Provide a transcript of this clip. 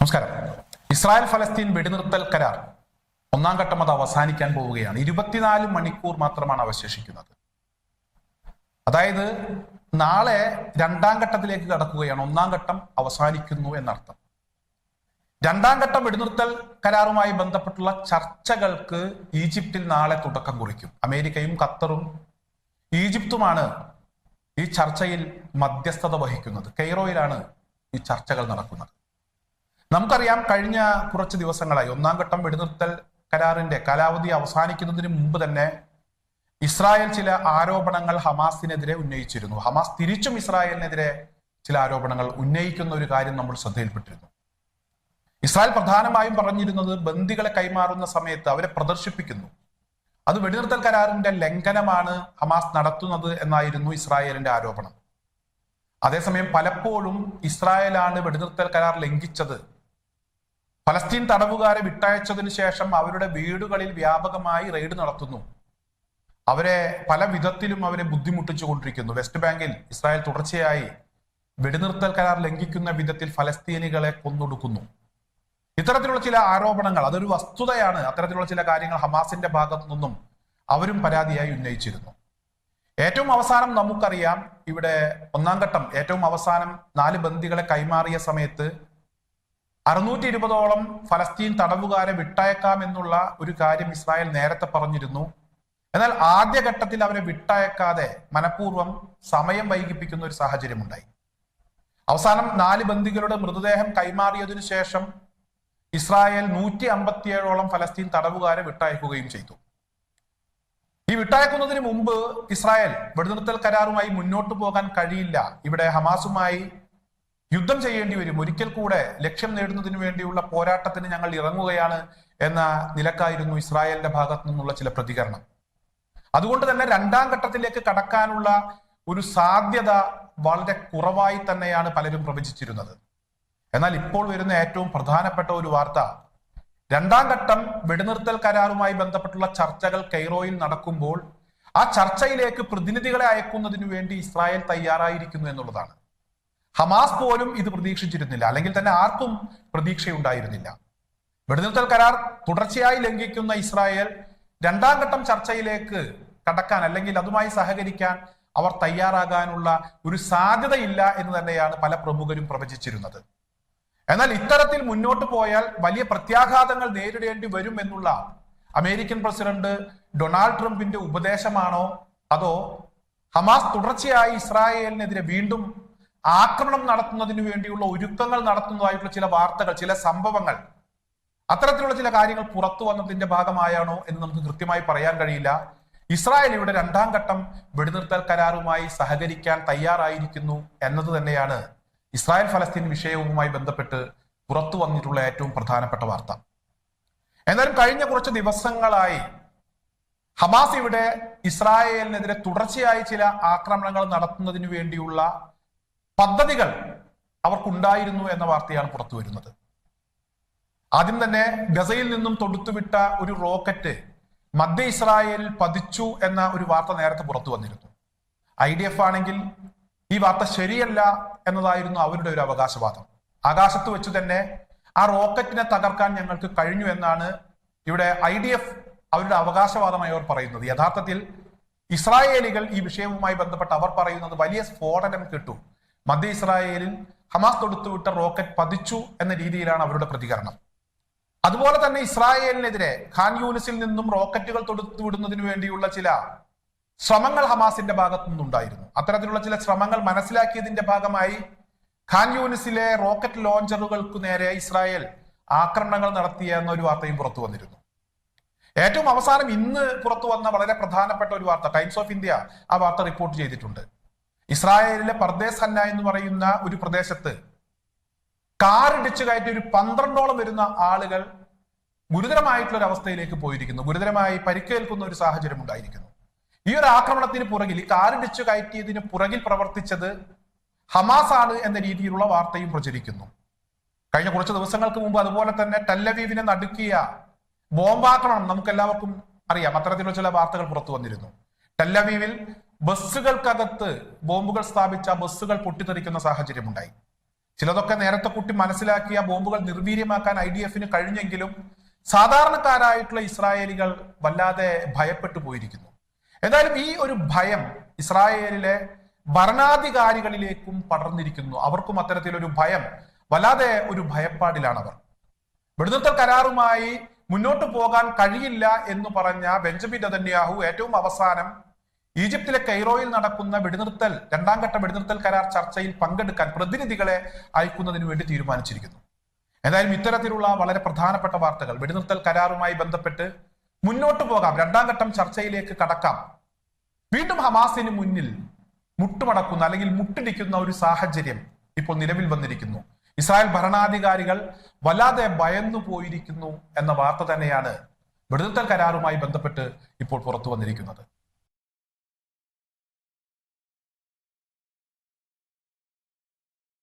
നമസ്കാരം. ഇസ്രായേൽ ഫലസ്തീൻ വെടിനിർത്തൽ കരാർ ഒന്നാം ഘട്ടം അത് അവസാനിക്കാൻ പോവുകയാണ്. ഇരുപത്തിനാല് മണിക്കൂർ മാത്രമാണ് അവശേഷിക്കുന്നത്. അതായത് നാളെ രണ്ടാം ഘട്ടത്തിലേക്ക് കടക്കുകയാണ്. ഒന്നാം ഘട്ടം അവസാനിക്കുന്നു എന്നർത്ഥം. രണ്ടാം ഘട്ടം വെടിനിർത്തൽ കരാറുമായി ബന്ധപ്പെട്ടുള്ള ചർച്ചകൾക്ക് ഈജിപ്തിൽ നാളെ തുടക്കം കുറിക്കും. അമേരിക്കയും ഖത്തറും ഈജിപ്തുമാണ് ഈ ചർച്ചയിൽ മധ്യസ്ഥത വഹിക്കുന്നത്. കെയ്റോയിലാണ് ഈ ചർച്ചകൾ നടക്കുന്നത്. നമുക്കറിയാം കഴിഞ്ഞ കുറച്ച് ദിവസങ്ങളായി ഒന്നാം ഘട്ടം വെടിനിർത്തൽ കരാറിന്റെ കാലാവധി അവസാനിക്കുന്നതിന് മുമ്പ് തന്നെ ഇസ്രായേൽ ചില ആരോപണങ്ങൾ ഹമാസിനെതിരെ ഉന്നയിച്ചിരുന്നു. ഹമാസ് തിരിച്ചും ഇസ്രായേലിനെതിരെ ചില ആരോപണങ്ങൾ ഉന്നയിക്കുന്ന ഒരു കാര്യം നമ്മൾ ശ്രദ്ധയിൽപ്പെട്ടിരുന്നു. ഇസ്രായേൽ പ്രധാനമായും പറഞ്ഞിരുന്നത് ബന്ദികളെ കൈമാറുന്ന സമയത്ത് അവരെ പ്രദർശിപ്പിക്കുന്നു. അത് വെടിനിർത്തൽ കരാറിന്റെ ലംഘനമാണ് ഹമാസ് നടത്തുന്നത് എന്നായിരുന്നു ഇസ്രായേലിന്റെ ആരോപണം. അതേസമയം പലപ്പോഴും ഇസ്രായേലാണ് വെടിനിർത്തൽ കരാർ ലംഘിച്ചത് ഫലസ്തീൻ തടവുകാരെ വിട്ടയച്ചതിന് ശേഷം അവരുടെ വീടുകളിൽ വ്യാപകമായി റെയ്ഡ് നടത്തുന്നു. അവരെ പല വിധത്തിലും അവരെ ബുദ്ധിമുട്ടിച്ചു കൊണ്ടിരിക്കുന്നു. വെസ്റ്റ് ബാങ്കിൽ ഇസ്രായേൽ തുടർച്ചയായി വെടിനിർത്തൽ കരാർ ലംഘിക്കുന്ന വിധത്തിൽ ഫലസ്തീനികളെ കൊന്നൊടുക്കുന്നു. ഇത്തരത്തിലുള്ള ചില ആരോപണങ്ങൾ അതൊരു വസ്തുതയാണ്. അത്തരത്തിലുള്ള ചില കാര്യങ്ങൾ ഹമാസിന്റെ ഭാഗത്തു നിന്നും അവരും പരാതിയായി ഉന്നയിച്ചിരുന്നു. ഏറ്റവും അവസാനം നമുക്കറിയാം ഇവിടെ ഒന്നാം ഘട്ടം ഏറ്റവും അവസാനം നാല് ബന്ദികളെ കൈമാറിയ സമയത്ത് അറുന്നൂറ്റി ഇരുപതോളം ഫലസ്തീൻ തടവുകാരെ വിട്ടയക്കാം എന്നുള്ള ഒരു കാര്യം ഇസ്രായേൽ നേരത്തെ പറഞ്ഞിരുന്നു. എന്നാൽ ആദ്യഘട്ടത്തിൽ അവരെ വിട്ടയക്കാതെ മനഃപൂർവം സമയം വൈകിപ്പിക്കുന്ന ഒരു സാഹചര്യമുണ്ടായി. അവസാനം നാല് ബന്ദികളുടെ മൃതദേഹം കൈമാറിയതിനു ശേഷം ഇസ്രായേൽ നൂറ്റി അമ്പത്തിയേഴോളം ഫലസ്തീൻ തടവുകാരെ വിട്ടയക്കുകയും ചെയ്തു. ഈ വിട്ടയക്കുന്നതിന് മുമ്പ് ഇസ്രായേൽ വെടിനിർത്തൽ കരാറുമായി മുന്നോട്ട് പോകാൻ കഴിയില്ല. ഇവിടെ ഹമാസുമായി യുദ്ധം ചെയ്യേണ്ടി വരും. ഒരിക്കൽ കൂടെ ലക്ഷ്യം നേടുന്നതിന് വേണ്ടിയുള്ള പോരാട്ടത്തിന് ഞങ്ങൾ ഇറങ്ങുകയാണ് എന്ന നിലക്കായിരുന്നു ഇസ്രായേലിന്റെ ഭാഗത്തു നിന്നുള്ള ചില പ്രതികരണം. അതുകൊണ്ട് തന്നെ രണ്ടാം ഘട്ടത്തിലേക്ക് കടക്കാനുള്ള ഒരു സാധ്യത വളരെ കുറവായി തന്നെയാണ് പലരും പ്രവചിച്ചിരുന്നത്. എന്നാൽ ഇപ്പോൾ വരുന്ന ഏറ്റവും പ്രധാനപ്പെട്ട ഒരു വാർത്ത രണ്ടാം ഘട്ടം വെടിനിർത്തൽ കരാറുമായി ബന്ധപ്പെട്ടുള്ള ചർച്ചകൾ കൈറോയിൽ നടക്കുമ്പോൾ ആ ചർച്ചയിലേക്ക് പ്രതിനിധികളെ അയക്കുന്നതിനു വേണ്ടി ഇസ്രായേൽ തയ്യാറായിരിക്കുന്നു എന്നുള്ളതാണ്. ഹമാസ് പോലും ഇത് പ്രതീക്ഷിച്ചിരുന്നില്ല. അല്ലെങ്കിൽ തന്നെ ആർക്കും പ്രതീക്ഷയുണ്ടായിരുന്നില്ല. വെടിനിർത്തൽ കരാർ തുടർച്ചയായി ലംഘിക്കുന്ന ഇസ്രായേൽ രണ്ടാം ഘട്ടം ചർച്ചയിലേക്ക് കടക്കാൻ അല്ലെങ്കിൽ അതുമായി സഹകരിക്കാൻ അവർ തയ്യാറാകാനുള്ള ഒരു സാധ്യതയില്ല എന്ന് തന്നെയാണ് പല പ്രമുഖരും പ്രവചിച്ചിരുന്നത്. എന്നാൽ ഇത്തരത്തിൽ മുന്നോട്ട് പോയാൽ വലിയ പ്രത്യാഘാതങ്ങൾ നേരിടേണ്ടി വരും എന്നുള്ള അമേരിക്കൻ പ്രസിഡന്റ് ഡൊണാൾഡ് ട്രംപിന്റെ ഉപദേശമാണോ? അതോ ഹമാസ് തുടർച്ചയായി ഇസ്രായേലിനെതിരെ വീണ്ടും ആക്രമണം നടത്തുന്നതിന് വേണ്ടിയുള്ള ഒരുക്കങ്ങൾ നടത്തുന്നതായിട്ടുള്ള ചില വാർത്തകൾ ചില സംഭവങ്ങൾ. അത്തരത്തിലുള്ള ചില കാര്യങ്ങൾ പുറത്തു വന്നതിന്റെ ഭാഗമായാണോ എന്ന് നമുക്ക് കൃത്യമായി പറയാൻ കഴിയില്ല. ഇസ്രായേൽ ഇവിടെ രണ്ടാം ഘട്ടം വെടിനിർത്തൽ കരാറുമായി സഹകരിക്കാൻ തയ്യാറായിരിക്കുന്നു എന്നത് തന്നെയാണ് ഇസ്രായേൽ ഫലസ്തീൻ വിഷയവുമായി ബന്ധപ്പെട്ട് പുറത്തു വന്നിട്ടുള്ള ഏറ്റവും പ്രധാനപ്പെട്ട വാർത്ത. എന്നാലും കഴിഞ്ഞ കുറച്ച് ദിവസങ്ങളായി ഹമാസ് ഇവിടെ ഇസ്രായേലിനെതിരെ തുടർച്ചയായി ചില ആക്രമണങ്ങൾ നടത്തുന്നതിന് വേണ്ടിയുള്ള പദ്ധതികൾ അവർക്കുണ്ടായിരുന്നു എന്ന വാർത്തയാണ് പുറത്തു വരുന്നത്. ആദ്യം തന്നെ ഗസയിൽ നിന്നും തൊടുത്തുവിട്ട ഒരു റോക്കറ്റ് മധ്യ ഇസ്രായേലിൽ പതിച്ചു എന്ന ഒരു വാർത്ത നേരത്തെ പുറത്തു വന്നിരുന്നു. ഐ ഡി എഫ് ആണെങ്കിൽ ഈ വാർത്ത ശരിയല്ല എന്നതായിരുന്നു അവരുടെ ഒരു അവകാശവാദം. ആകാശത്ത് വെച്ച് തന്നെ ആ റോക്കറ്റിനെ തകർക്കാൻ ഞങ്ങൾക്ക് കഴിഞ്ഞു എന്നാണ് ഇവിടെ ഐ ഡി എഫ് അവരുടെ അവകാശവാദമായി അവർ പറയുന്നത്. യഥാർത്ഥത്തിൽ ഇസ്രായേലികൾ ഈ വിഷയവുമായി ബന്ധപ്പെട്ട് അവർ പറയുന്നത് വലിയ സ്ഫോടനം കിട്ടും. മധ്യ ഇസ്രായേലിൽ ഹമാസ് തൊടുത്തുവിട്ട റോക്കറ്റ് പതിച്ചു എന്ന രീതിയിലാണ് അവരുടെ പ്രതികരണം. അതുപോലെ തന്നെ ഇസ്രായേലിനെതിരെ ഖാൻ യൂനിസിൽ നിന്നും റോക്കറ്റുകൾ തൊടുത്തു വിടുന്നതിന് വേണ്ടിയുള്ള ചില ശ്രമങ്ങൾ ഹമാസിന്റെ ഭാഗത്തു നിന്നുണ്ടായിരുന്നു. അത്തരത്തിലുള്ള ചില ശ്രമങ്ങൾ മനസ്സിലാക്കിയതിന്റെ ഭാഗമായി ഖാൻ യൂനിസിലെ റോക്കറ്റ് ലോഞ്ചറുകൾക്ക് നേരെ ഇസ്രായേൽ ആക്രമണങ്ങൾ നടത്തിയ എന്നൊരു വാർത്തയും പുറത്തു വന്നിരുന്നു. ഏറ്റവും അവസാനം ഇന്ന് പുറത്തു വന്ന വളരെ പ്രധാനപ്പെട്ട ഒരു വാർത്ത ടൈംസ് ഓഫ് ഇന്ത്യ ആ വാർത്ത റിപ്പോർട്ട് ചെയ്തിട്ടുണ്ട്. ഇസ്രായേലിലെ പർദേശ് ഹന്ന എന്ന് പറയുന്ന ഒരു പ്രദേശത്ത് കാറിടിച്ചു കയറ്റി ഒരു പന്ത്രണ്ടോളം വരുന്ന ആളുകൾ ഗുരുതരമായിട്ടുള്ള ഒരു അവസ്ഥയിലേക്ക് പോയിരിക്കുന്നു. ഗുരുതരമായി പരിക്കേൽക്കുന്ന ഒരു സാഹചര്യം ഉണ്ടായിരിക്കുന്നു. ഈ ഒരു ആക്രമണത്തിന് പുറകിൽ ഈ കാറിടിച്ചു കയറ്റിയതിന് പുറകിൽ പ്രവർത്തിച്ചത് ഹമാസ് ആണ് എന്ന രീതിയിലുള്ള വാർത്തയും പ്രചരിക്കുന്നു. കഴിഞ്ഞ കുറച്ച് ദിവസങ്ങൾക്ക് മുമ്പ് അതുപോലെ തന്നെ ടെല്ലവീവിനെ നടുക്കിയ ബോംബാക്രമണം നമുക്ക് എല്ലാവർക്കും അറിയാം. അത്തരത്തിലുള്ള ചില വാർത്തകൾ പുറത്തു വന്നിരുന്നു. ടെല്ലവീവിൽ ബസ്സുകൾക്കകത്ത് ബോംബുകൾ സ്ഥാപിച്ച ബസ്സുകൾ പൊട്ടിത്തെറിക്കുന്ന സാഹചര്യമുണ്ടായി. ചിലതൊക്കെ നേരത്തെ കുട്ടി മനസ്സിലാക്കിയ ബോംബുകൾ നിർവീര്യമാക്കാൻ ഐ ഡി എഫിന് കഴിഞ്ഞെങ്കിലും സാധാരണക്കാരായിട്ടുള്ള ഇസ്രായേലികൾ വല്ലാതെ ഭയപ്പെട്ടു പോയിരിക്കുന്നു. എന്തായാലും ഈ ഒരു ഭയം ഇസ്രായേലിലെ ഭരണാധികാരികളിലേക്കും പടർന്നിരിക്കുന്നു. അവർക്കും അത്തരത്തിലൊരു ഭയം വല്ലാതെ ഒരു ഭയപ്പാടിലാണ് അവർ വെടിനിർത്തൽ കരാറുമായി മുന്നോട്ട് പോകാൻ കഴിയില്ല എന്ന് പറഞ്ഞ ബെഞ്ചമിൻ നെതന്യാഹു ഏറ്റവും അവസാനം ഈജിപ്തിലെ കൈറോയിൽ നടക്കുന്ന വെടിനിർത്തൽ രണ്ടാം ഘട്ട വെടിനിർത്തൽ കരാർ ചർച്ചയിൽ പങ്കെടുക്കാൻ പ്രതിനിധികളെ അയക്കുന്നതിന് വേണ്ടി തീരുമാനിച്ചിരിക്കുന്നു. എന്തായാലും ഇത്തരത്തിലുള്ള വളരെ പ്രധാനപ്പെട്ട വാർത്തകൾ വെടിനിർത്തൽ കരാറുമായി ബന്ധപ്പെട്ട് മുന്നോട്ട് പോകാം. രണ്ടാം ഘട്ടം ചർച്ചയിലേക്ക് കടക്കാം. വീണ്ടും ഹമാസിന് മുന്നിൽ മുട്ടുമടക്കുന്ന അല്ലെങ്കിൽ മുട്ടിടിക്കുന്ന ഒരു സാഹചര്യം ഇപ്പോൾ നിലവിൽ വന്നിരിക്കുന്നു. ഇസ്രായേൽ ഭരണാധികാരികൾ വല്ലാതെ ഭയന്നു പോയിരിക്കുന്നു എന്ന വാർത്ത തന്നെയാണ് വെടിനിർത്തൽ കരാറുമായി ബന്ധപ്പെട്ട് ഇപ്പോൾ പുറത്തു വന്നിരിക്കുന്നത്.